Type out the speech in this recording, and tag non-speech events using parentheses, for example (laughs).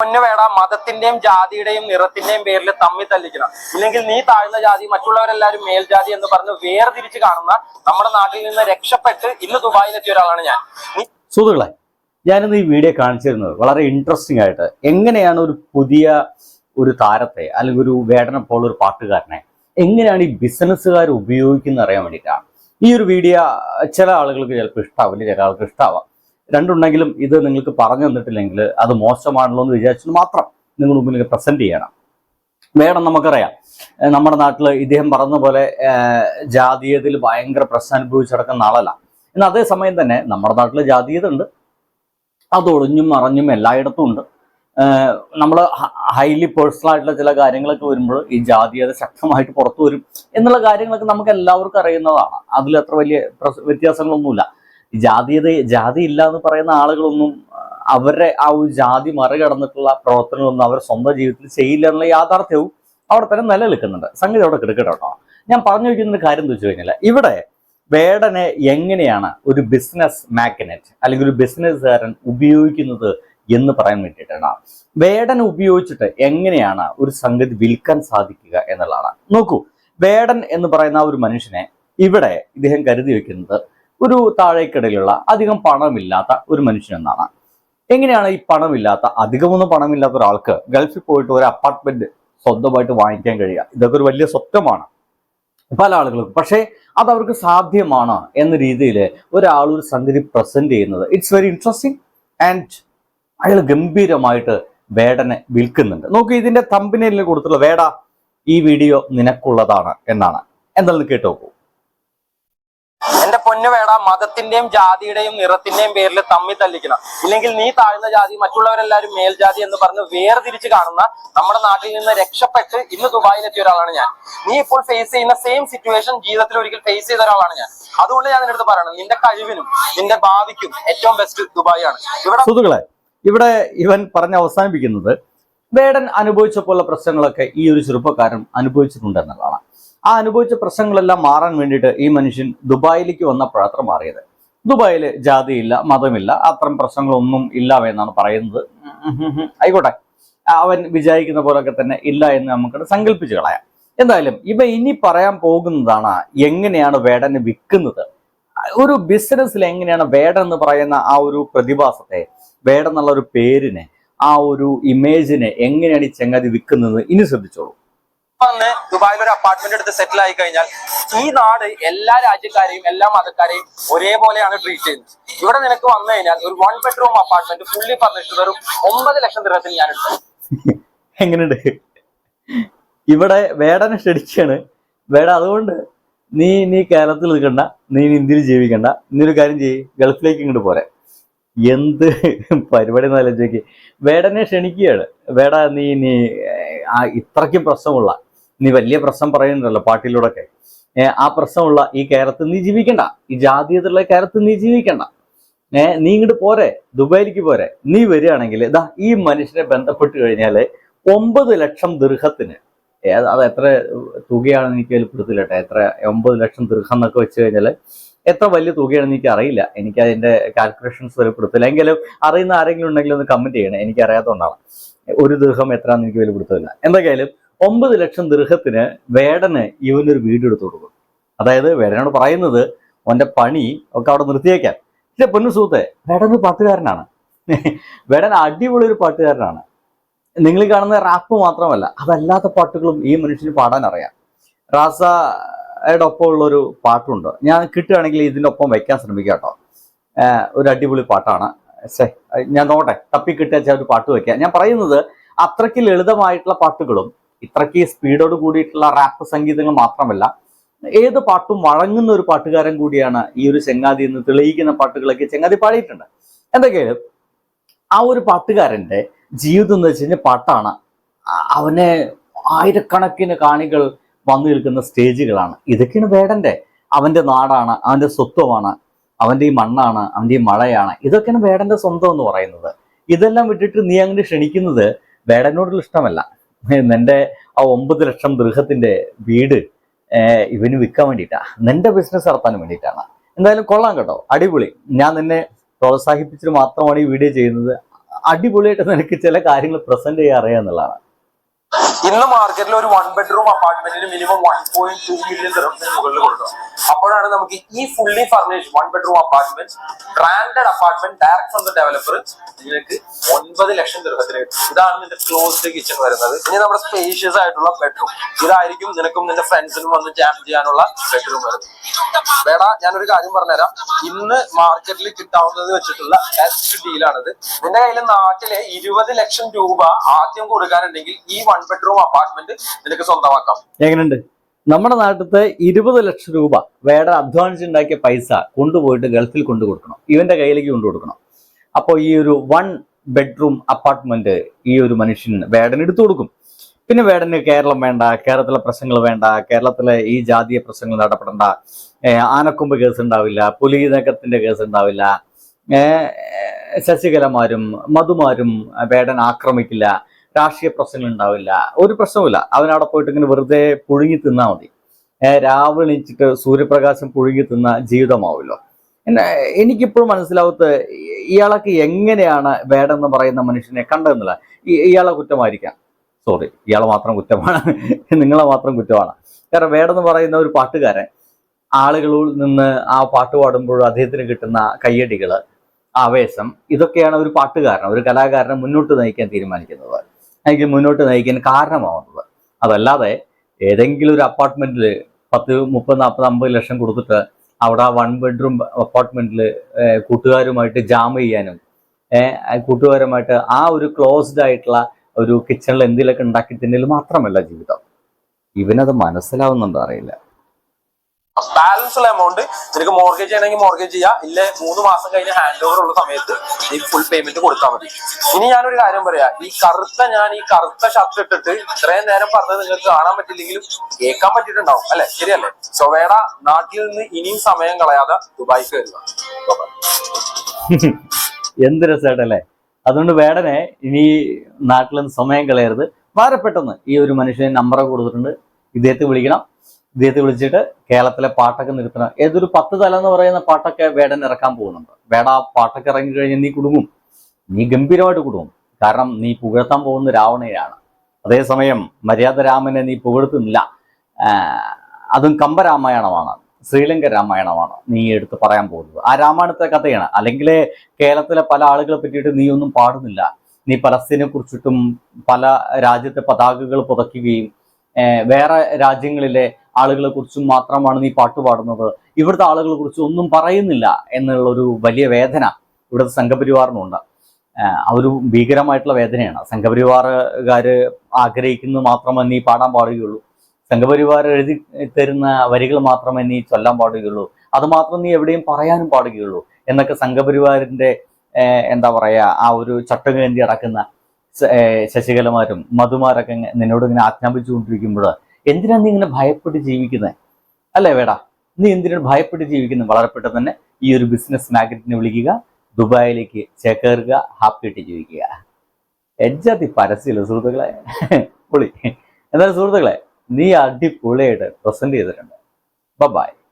പൊന്നു വേട മതത്തിന്റെയും ജാതിയുടെയും നിറത്തിന്റെയും പേരിൽ തമ്മിൽ തല്ലിക്കണം. ഇല്ലെങ്കിൽ നീ താഴ്ന്ന ജാതി മറ്റുള്ളവരെല്ലാരും മേൽജാതി എന്ന് പറഞ്ഞ് വേർതിരിച്ച് കാണുന്ന നമ്മുടെ നാട്ടിൽ നിന്ന് രക്ഷപ്പെട്ട് ഇന്ന് ദുബായിലെത്തിയ ഒരാളാണ് ഞാൻ. സുഹൃത്തുക്കളെ ഞാനിന്ന് ഈ വീഡിയോ കാണിച്ചിരുന്നത് വളരെ ഇൻട്രസ്റ്റിംഗ് ആയിട്ട് എങ്ങനെയാണ് ഒരു പുതിയ ഒരു താരത്തെ അല്ലെങ്കിൽ ഒരു വേടനെ പോലുള്ള ഒരു പാട്ടുകാരനെ എങ്ങനെയാണ് ഈ ബിസിനസ്സുകാർ ഉപയോഗിക്കുന്നത് അറിയാൻ വേണ്ടിയിട്ടാണ്. ഈ ഒരു വീഡിയോ ചില ആളുകൾക്ക് ചിലപ്പോൾ ഇഷ്ടാവില്ല ചില ആൾക്ക് ഇഷ്ടാവാം. രണ്ടുണ്ടെങ്കിലും ഇത് നിങ്ങൾക്ക് പറഞ്ഞു തന്നിട്ടില്ലെങ്കിൽ അത് മോശമാണല്ലോ എന്ന് വിചാരിച്ചിട്ട് മാത്രം നിങ്ങൾ മുമ്പിൽ പ്രസന്റ് ചെയ്യണം. വേണം നമുക്കറിയാം. നമ്മുടെ നാട്ടിൽ ഇദ്ദേഹം പറഞ്ഞ പോലെ ജാതീയതയിൽ ഭയങ്കര പ്രശ്നം അനുഭവിച്ചടക്കുന്ന ആളല്ല. എന്നാൽ അതേസമയം തന്നെ നമ്മുടെ നാട്ടിൽ ജാതീയത ഉണ്ട്. അത് ഒളിഞ്ഞും മറഞ്ഞും എല്ലായിടത്തും ഉണ്ട്. നമ്മൾ ഹൈലി പേഴ്സണൽ ആയിട്ടുള്ള ചില കാര്യങ്ങളൊക്കെ വരുമ്പോൾ ഈ ജാതീയത ശക്തമായിട്ട് പുറത്തു വരും എന്നുള്ള കാര്യങ്ങളൊക്കെ നമുക്ക് എല്ലാവർക്കും അറിയുന്നതാണ്. അതിൽ അത്ര വലിയ വ്യത്യാസങ്ങളൊന്നുമില്ല. ജാതീയത ജാതി ഇല്ല എന്ന് പറയുന്ന ആളുകളൊന്നും അവരുടെ ആ ഒരു ജാതി മറികടന്നിട്ടുള്ള പ്രവർത്തനങ്ങളൊന്നും അവർ സ്വന്തം ജീവിതത്തിൽ ചെയ്യില്ല എന്നുള്ള യാഥാർത്ഥ്യവും അവിടെ തന്നെ നിലനിൽക്കുന്നുണ്ട്. സംഗതി അവിടെ കിടക്കട്ടെ കേട്ടോ. ഞാൻ പറഞ്ഞു വയ്ക്കുന്ന കാര്യം എന്ന് വെച്ച് കഴിഞ്ഞാൽ ഇവിടെ വേടനെ എങ്ങനെയാണ് ഒരു ബിസിനസ് മാഗ്നറ്റ് അല്ലെങ്കിൽ ഒരു ബിസിനസ്സുകാരൻ ഉപയോഗിക്കുന്നത് എന്ന് പറയാൻ വേണ്ടിയിട്ടാണ്. വേടൻ ഉപയോഗിച്ചിട്ട് എങ്ങനെയാണ് ഒരു സംഗതി വിൽക്കാൻ സാധിക്കുക എന്നുള്ളതാണ്. നോക്കൂ വേടൻ എന്ന് പറയുന്ന ഒരു മനുഷ്യനെ ഇവിടെ ഇദ്ദേഹം കരുതി വെക്കുന്നത് ഒരു താഴേക്കിടയിലുള്ള അധികം പണമില്ലാത്ത ഒരു മനുഷ്യൻ എന്നാണ്. എങ്ങനെയാണ് ഈ പണമില്ലാത്ത അധികമൊന്നും പണമില്ലാത്ത ഒരാൾക്ക് ഗൾഫിൽ പോയിട്ട് ഒരു അപ്പാർട്ട്മെന്റ് സ്വന്തമായിട്ട് വാങ്ങിക്കാൻ കഴിയുക? ഇതൊക്കെ ഒരു വലിയ സ്വപ്നമാണ് പല ആളുകൾക്കും. പക്ഷേ അത് അവർക്ക് സാധ്യമാണ് എന്ന രീതിയിൽ ഒരാൾ ഒരു സംഗതി പ്രസന്റ് ചെയ്യുന്നത്. ഇറ്റ്സ് വെരി ഇൻട്രസ്റ്റിംഗ് ആൻഡ് അയാൾ ഗംഭീരമായിട്ട് വേടനെ വിൽക്കുന്നുണ്ട്. നോക്കി ഇതിന്റെ തമ്പിനയിൽ കൊടുത്തുള്ള വേട ഈ വീഡിയോ നിനക്കുള്ളതാണ് എന്നാണ്. എന്തായാലും കേട്ടു എന്റെ പൊന്നു വേട മതത്തിന്റെയും ജാതിയുടെയും നിറത്തിന്റെയും പേരിൽ തമ്മി തല്ലിക്കണം. ഇല്ലെങ്കിൽ നീ താഴ്ന്ന ജാതി മറ്റുള്ളവരെല്ലാരും മേൽജാതി എന്ന് പറഞ്ഞ് വേർതിരിച്ച് കാണുന്ന നമ്മുടെ നാട്ടിൽ നിന്ന് രക്ഷപ്പെട്ട് ഇന്ന് ദുബായിലെത്തിയ ഒരാളാണ് ഞാൻ. നീ ഇപ്പോൾ ഫേസ് ചെയ്യുന്ന സെയിം സിറ്റുവേഷൻ ജീവിതത്തിൽ ഒരിക്കൽ ഫേസ് ചെയ്ത ഒരാളാണ് ഞാൻ. അതുകൊണ്ട് ഞാൻ നിന്റെ പറയണം നിന്റെ കഴിവിനും നിന്റെ ഭാവിക്കും ഏറ്റവും ബെസ്റ്റ് ദുബായ് ആണ് ഇവിടെ സുഹൃത്തുക്കളെ ഇവിടെ ഇവൻ പറഞ്ഞ് അവസാനിപ്പിക്കുന്നത് വേടൻ അനുഭവിച്ച പ്രശ്നങ്ങളൊക്കെ ഈ ഒരു ചെറുപ്പക്കാരൻ അനുഭവിച്ചിട്ടുണ്ട് എന്നുള്ളതാണ് ആ അനുഭവിച്ച പ്രശ്നങ്ങളെല്ലാം മാറാൻ വേണ്ടിയിട്ട് ഈ മനുഷ്യൻ ദുബായിലേക്ക് വന്നപ്പോഴത്ര മാറിയത്. ദുബായിൽ ജാതിയില്ല മതമില്ല അത്തരം പ്രശ്നങ്ങളൊന്നും ഇല്ല എന്നാണ് പറയുന്നത്. ആയിക്കോട്ടെ. അവൻ വിചാരിക്കുന്ന പോലൊക്കെ തന്നെ ഇല്ല എന്ന് നമുക്ക് സങ്കല്പിച്ച് കളയാം. എന്തായാലും ഇവ ഇനി പറയാൻ പോകുന്നതാണ് എങ്ങനെയാണ് വേടനെ വിൽക്കുന്നത്. ഒരു ബിസിനസ്സിൽ എങ്ങനെയാണ് വേടൻ എന്ന് പറയുന്ന ആ ഒരു പ്രതിഭാസത്തെ വേടൻ എന്നുള്ള ഒരു പേരിനെ ആ ഒരു ഇമേജിനെ എങ്ങനെയാണ് ഈ ചങ്ങാതി വിൽക്കുന്നത് ഇനി ശ്രദ്ധിച്ചോളൂ. വന്ന് ദുബായിൽ ഒരു അപ്പാർട്ട്മെന്റ് എടുത്ത് സെറ്റിൽ ആയി കഴിഞ്ഞാൽ ഈ നാട് എല്ലാ രാജ്യക്കാരെയും എല്ലാ മതക്കാരെയും ഒരേപോലെയാണ് ട്രീറ്റ് ചെയ്യുന്നത്. ഇവിടെ നിനക്ക് വന്നു കഴിഞ്ഞാൽ ഒരു one bedroom apartment fully furnished വെറും ഒമ്പത് ലക്ഷം ദിർഹത്തിൽ ഞാൻ എടുത്തു എങ്ങനെയുണ്ട്? ഇവിടെ വേടനെ ക്ഷണിക്കാണ്. വേട അതുകൊണ്ട് നീ നീ കേരളത്തിൽ നിൽക്കണ്ട നീ ഇന്ത്യയിൽ ജീവിക്കണ്ട. നീ ഒരു കാര്യം ചെയ്യ് ഗൾഫിലേക്ക് ഇങ്ങോട്ട് പോരെ. എന്ത് പരിപാടി എന്ന് ആലോചിക്ക് വേടനെ ക്ഷണിക്കുകയാണ്. വേട നീ നീ ആ ഇത്രയ്ക്കും പ്രശ്നമുള്ള നീ വലിയ പ്രശ്നം പറയുന്നുണ്ടല്ലോ പാട്ടിലൂടെയൊക്കെ. ആ പ്രശ്നമുള്ള ഈ കേരളത്തിൽ നീ ജീവിക്കണ്ട. ഈ ജാതീയതയുള്ള കേരളത്തിൽ നീ ജീവിക്കണ്ട. ഏഹ് നീ ഇങ്ങോട്ട് പോരെ. ദുബായിലേക്ക് പോരെ. നീ വരികയാണെങ്കിൽ ഇതാ ഈ മനുഷ്യനെ ബന്ധപ്പെട്ട് കഴിഞ്ഞാൽ ഒമ്പത് ലക്ഷം ദീർഘത്തിന് അത് എത്ര തുകയാണ് എനിക്ക് വെളിപ്പെടുത്തില്ല കേട്ടോ. എത്ര ഒമ്പത് ലക്ഷം ദീർഘം എന്നൊക്കെ വെച്ച് കഴിഞ്ഞാൽ എത്ര വലിയ തുകയാണെന്ന് എനിക്ക് അറിയില്ല. എനിക്ക് അതിന്റെ കാൽക്കുലേഷൻസ് വെളിപ്പെടുത്തില്ല എങ്കിലും അറിയുന്ന ആരെങ്കിലും ഉണ്ടെങ്കിൽ ഒന്ന് കമന്റ് ചെയ്യണം. എനിക്ക് അറിയാത്തതുകൊണ്ടാണ് ഒരു ദീർഘം എത്രയാണെന്ന് എനിക്ക് വെളിപ്പെടുത്തില്ല എന്തൊക്കെയായാലും ഒമ്പത് ലക്ഷം ദീർഘത്തിന് വേടന് ഇവനൊരു വീട് എടുത്തു കൊടുക്കും. അതായത് വേടനോട് പറയുന്നത് ഓന്റെ പണി ഒക്കെ അവിടെ നിർത്തിയേക്കാൻ പക്ഷെ പൊന്നു സുഹൃത്തെ വേടൻ ഒരു പാട്ടുകാരനാണ്. വേടൻ അടിപൊളി ഒരു പാട്ടുകാരനാണ്. നിങ്ങൾ കാണുന്ന റാപ്പ് മാത്രമല്ല അതല്ലാത്ത പാട്ടുകളും ഈ മനുഷ്യന് പാടാൻ അറിയാം. റാസയുടെ ഒപ്പം ഉള്ള ഒരു പാട്ടുണ്ട്. ഞാൻ കിട്ടുകയാണെങ്കിൽ ഇതിന്റെ ഒപ്പം വയ്ക്കാൻ ശ്രമിക്കാം കേട്ടോ. ഒരു അടിപൊളി പാട്ടാണ്. ശേ ഞാൻ നോട്ടെ തപ്പി കിട്ടിയ ഒരു പാട്ട് വയ്ക്കാം. ഞാൻ പറയുന്നത് അത്രയ്ക്ക് ലളിതമായിട്ടുള്ള പാട്ടുകളും ഇത്രയ്ക്ക് സ്പീഡോട് കൂടിയിട്ടുള്ള റാപ്പ് സംഗീതങ്ങൾ മാത്രമല്ല ഏത് പാട്ടും വഴങ്ങുന്ന ഒരു പാട്ടുകാരൻ കൂടിയാണ് ഈ ഒരു ചെങ്ങാതി എന്ന് തെളിയിക്കുന്ന പാട്ടുകളൊക്കെ ചെങ്ങാതി പാടിയിട്ടുണ്ട്. എന്തൊക്കെയാലും ആ ഒരു പാട്ടുകാരന്റെ ജീവിതം എന്ന് വെച്ച് കഴിഞ്ഞാൽ പാട്ടാണ്. അവനെ ആയിരക്കണക്കിന് കാണികൾ വന്നു നിൽക്കുന്ന സ്റ്റേജുകളാണ്. ഇതൊക്കെയാണ് വേടന്റെ അവന്റെ നാടാണ് അവന്റെ സ്വത്വമാണ് അവന്റെ ഈ മണ്ണാണ് അവന്റെ ഈ മഴയാണ്. ഇതൊക്കെയാണ് വേടന്റെ സ്വന്തം എന്ന് പറയുന്നത്. ഇതെല്ലാം വിട്ടിട്ട് നീ അങ്ങനെ ക്ഷണിക്കുന്നത് വേടനോടുള്ള ഇഷ്ടമല്ല. നിന്റെ ആ ഒമ്പത് ലക്ഷം ദൃഹത്തിന്റെ വീട് ഇവന് വിൽക്കാൻ വേണ്ടിയിട്ടാണ് നിന്റെ ബിസിനസ് നടത്താൻ വേണ്ടിയിട്ടാണ്. എന്തായാലും കൊള്ളാം കേട്ടോ. അടിപൊളി. ഞാൻ നിന്നെ പ്രോത്സാഹിപ്പിച്ചിട്ട് മാത്രമാണ് ഈ വീഡിയോ ചെയ്യുന്നത്. അടിപൊളിയായിട്ട് നിനക്ക് ചില കാര്യങ്ങൾ പ്രസന്റ് ചെയ്യാൻ അറിയാം എന്നുള്ളതാണ്. ഇന്ന് മാർക്കറ്റിൽ ഒരു one bedroom അപ്പാർട്ട്മെന്റിന് minimum one point two million ദിറംസിന് മുകളിൽ കൊടുക്കണം. അപ്പോഴാണ് നമുക്ക് ഈ fully furnished one bedroom apartment branded apartment direct from the developer നിങ്ങൾക്ക് ഒൻപത് ലക്ഷം ദിർഹത്തിന് കിട്ടും. ഇതാണ് നിന്റെ ക്ലോസ്ഡ് കിച്ചൺ വരുന്നത്. ഇനി നമ്മുടെ സ്പേഷ്യസ് ആയിട്ടുള്ള ബെഡ്റൂം ഇതായിരിക്കും നിനക്കും നിന്റെ ഫ്രണ്ട്സിനും വന്ന് ജാം ചെയ്യാനുള്ള ബെഡ്റൂം വരുന്നത്. വേടാ ഞാനൊരു കാര്യം പറഞ്ഞുതരാം. ഇന്ന് മാർക്കറ്റിൽ കിട്ടാവുന്നത് വെച്ചിട്ടുള്ള ബെസ്റ്റ് ഡീലാണിത് നിന്റെ കയ്യിൽ നാട്ടിലെ ഇരുപത് ലക്ഷം രൂപ ആദ്യം കൊടുക്കാനുണ്ടെങ്കിൽ ഈ വൺ ബെഡ്റൂം അപ്പാർട്ട്മെന്റ് നിനക്ക് സ്വന്തമാക്കാം. എങ്ങനെയുണ്ട്? നമ്മുടെ നാട്ടിലത്തെ ഇരുപത് ലക്ഷം രൂപ വേറെ അധ്വാനിച്ച് ഉണ്ടാക്കിയ പൈസ കൊണ്ടുപോയിട്ട് ഗൾഫിൽ കൊണ്ടു കൊടുക്കണം. ഇവന്റെ കയ്യിലേക്ക് കൊണ്ടു കൊടുക്കണം. അപ്പോൾ ഈ ഒരു വൺ ബെഡ്റൂം അപ്പാർട്ട്മെന്റ് ഈ ഒരു മനുഷ്യൻ വേടന് എടുത്തു കൊടുക്കും. പിന്നെ വേടന് കേരളം വേണ്ട കേരളത്തിലെ പ്രശ്നങ്ങൾ വേണ്ട കേരളത്തിലെ ഈ ജാതീയ പ്രശ്നങ്ങൾ നടപ്പെടേണ്ട ആനക്കൊമ്പ് കേസ് ഉണ്ടാവില്ല പുലി നഗരത്തിന്റെ കേസ് ഉണ്ടാവില്ല ശശികലമാരും മധുമാരും വേടൻ ആക്രമിക്കില്ല രാഷ്ട്രീയ പ്രശ്നങ്ങൾ ഉണ്ടാവില്ല. ഒരു പ്രശ്നവുമില്ല. അവനവിടെ പോയിട്ട് ഇങ്ങനെ വെറുതെ പുഴുങ്ങി തിന്നാൽ മതി. രാവിലെ എണീച്ചിട്ട് സൂര്യപ്രകാശം പുഴുങ്ങി തിന്ന ജീവിതമാവുമല്ലോ. എന്നെ എനിക്കിപ്പോഴും മനസ്സിലാവത്ത് ഇയാളൊക്കെ എങ്ങനെയാണ് വേടെന്ന് പറയുന്ന മനുഷ്യനെ കണ്ടതെന്നില്ല ഇയാളെ കുറ്റമായിരിക്കാം. സോറി ഇയാളെ മാത്രം കുറ്റമാണ്. നിങ്ങളെ മാത്രം കുറ്റമാണ്. കാരണം വേടെന്ന് പറയുന്ന ഒരു പാട്ടുകാരൻ ആളുകളിൽ നിന്ന് ആ പാട്ട് പാടുമ്പോൾ അദ്ദേഹത്തിന് കിട്ടുന്ന കയ്യടികൾ ആവേശം ഇതൊക്കെയാണ് ഒരു പാട്ടുകാരൻ ഒരു കലാകാരനെ മുന്നോട്ട് നയിക്കാൻ തീരുമാനിക്കുന്നത്. എനിക്ക് മുന്നോട്ട് നയിക്കാൻ കാരണമാവുന്നത്. അതല്ലാതെ ഏതെങ്കിലും ഒരു അപ്പാർട്ട്മെന്റിൽ പത്ത് മുപ്പത് നാൽപ്പത് അമ്പത് ലക്ഷം കൊടുത്തിട്ട് അവിടെ വൺ ബെഡ്റൂം അപ്പാർട്ട്മെന്റിൽ കൂട്ടുകാരുമായിട്ട് ജാം ചെയ്യാനും കൂട്ടുകാരുമായിട്ട് ആ ഒരു ക്ലോസ്ഡ് ആയിട്ടുള്ള ഒരു കിച്ചണിൽ എന്തെങ്കിലുമൊക്കെ ഉണ്ടാക്കി തിന്നൽ മാത്രമല്ല ജീവിതം. ഇവനത് മനസ്സിലാവുന്നുണ്ടോ അറിയില്ല. ബാലൻസ് ഉള്ള എമൗണ്ട് നിനക്ക് മോർഗേജ് ചെയ്യണമെങ്കിൽ മോർഗേജ് ചെയ്യാം. ഇല്ല മൂന്ന് മാസം കഴിഞ്ഞ് ഹാൻഡ് ഓവർ ഉള്ള സമയത്ത് നീ ഫുൾ പേയ്മെന്റ് കൊടുത്താൽ മതി. ഇനി ഞാനൊരു കാര്യം പറയാം. ഈ കറുത്ത ഞാൻ ഈ കറുത്ത ഷർട്ട് ഇട്ടിട്ട് ഇത്രയും നേരം പറഞ്ഞത് നിങ്ങൾക്ക് കാണാൻ പറ്റില്ലെങ്കിലും കേൾക്കാൻ പറ്റിയിട്ടുണ്ടാവും അല്ലെ? ശരിയല്ലേ? സൊവേട നാട്ടിൽ നിന്ന് ഇനിയും സമയം കളയാതെ ദുബായിക്ക് വരിക. (laughs) എന്ത് രസമായിട്ടല്ലേ? അതുകൊണ്ട് വേടനെ ഇനി നാട്ടിൽ നിന്ന് സമയം കളയരുത്. വളരെ പെട്ടെന്ന് ഈ ഒരു മനുഷ്യൻ നമ്പറൊക്കെ കൊടുത്തിട്ടുണ്ട്. ഇദ്ദേഹത്തെ വിളിക്കണം. ഇദ്ദേഹത്തെ വിളിച്ചിട്ട് കേരളത്തിലെ പാട്ടൊക്കെ നിർത്തണം. ഏതൊരു പത്ത് തല എന്ന് പറയുന്ന പാട്ടൊക്കെ വേടൻ ഇറക്കാൻ പോകുന്നുണ്ട്. വേട ആ പാട്ടൊക്കെ ഇറങ്ങി കഴിഞ്ഞാൽ നീ കുടുങ്ങും. നീ ഗംഭീരമായിട്ട് കുടുങ്ങും. കാരണം നീ പുകഴ്ത്താൻ പോകുന്ന രാവണയാണ്. അതേസമയം മര്യാദ രാമനെ നീ പുകഴ്ത്തുന്നില്ല. അതും കമ്പരാമായണമാണ് ശ്രീലങ്ക രാമായണമാണ് നീ എടുത്ത് പറയാൻ പോകുന്നത്. ആ രാമായണത്തെ കഥയാണ്. അല്ലെങ്കിൽ കേരളത്തിലെ പല ആളുകളെ പറ്റിയിട്ട് നീ ഒന്നും പാടുന്നില്ല. നീ പലസ്തീനെ കുറിച്ചിട്ടും പല രാജ്യത്തെ പതാകകൾ പുതയ്ക്കുകയും വേറെ രാജ്യങ്ങളിലെ ആളുകളെ കുറിച്ചും മാത്രമാണ് നീ പാട്ട് പാടുന്നത്. ഇവിടുത്തെ ആളുകളെ കുറിച്ച് ഒന്നും പറയുന്നില്ല എന്നുള്ള ഒരു വലിയ വേദന ഇവിടുത്തെ സംഘപരിവാറിനുണ്ട്. ആ ഭീകരമായിട്ടുള്ള വേദനയാണ്. സംഘപരിവാറുകാർ ആഗ്രഹിക്കുന്നത് മാത്രമേ നീ പാടാൻ പാടുകയുള്ളൂ. സംഘപരിവാർ എഴുതി തരുന്ന വരികൾ മാത്രമേ നീ ചൊല്ലാൻ പാടുകയുള്ളൂ. അത് മാത്രം നീ എവിടെയും പറയാനും പാടുകയുള്ളൂ എന്നൊക്കെ സംഘപരിവാറിന്റെ എന്താ പറയാ ആ ഒരു ചട്ടുകേന്തി അടക്കുന്ന ശശികലമാരും മധുമാരൊക്കെ നിന്നോട് ഇങ്ങനെ ആജ്ഞാപിച്ചുകൊണ്ടിരിക്കുമ്പോൾ എന്തിനാ നീ ഇങ്ങനെ ഭയപ്പെട്ട് ജീവിക്കുന്നത് അല്ലേ വേടാ? നീ എന്തിനാണ് ഭയപ്പെട്ട് ജീവിക്കുന്നത് വളരെ പെട്ടെന്ന് തന്നെ ഈ ഒരു ബിസിനസ് മാഗ്നറ്റിനെ വിളിക്കുക ദുബായിലേക്ക് ചേക്കേറുക ഹാപ്പിയായിട്ട് ജീവിക്കുക. എജ്ജാതി പരസ്യമില്ല സുഹൃത്തുക്കളെ? പൊളി. എന്നാലും സുഹൃത്തുക്കളെ നീ അടിപൊളിയായിട്ട് പ്രസന്റ് ചെയ്തിട്ടുണ്ട്. ബൈ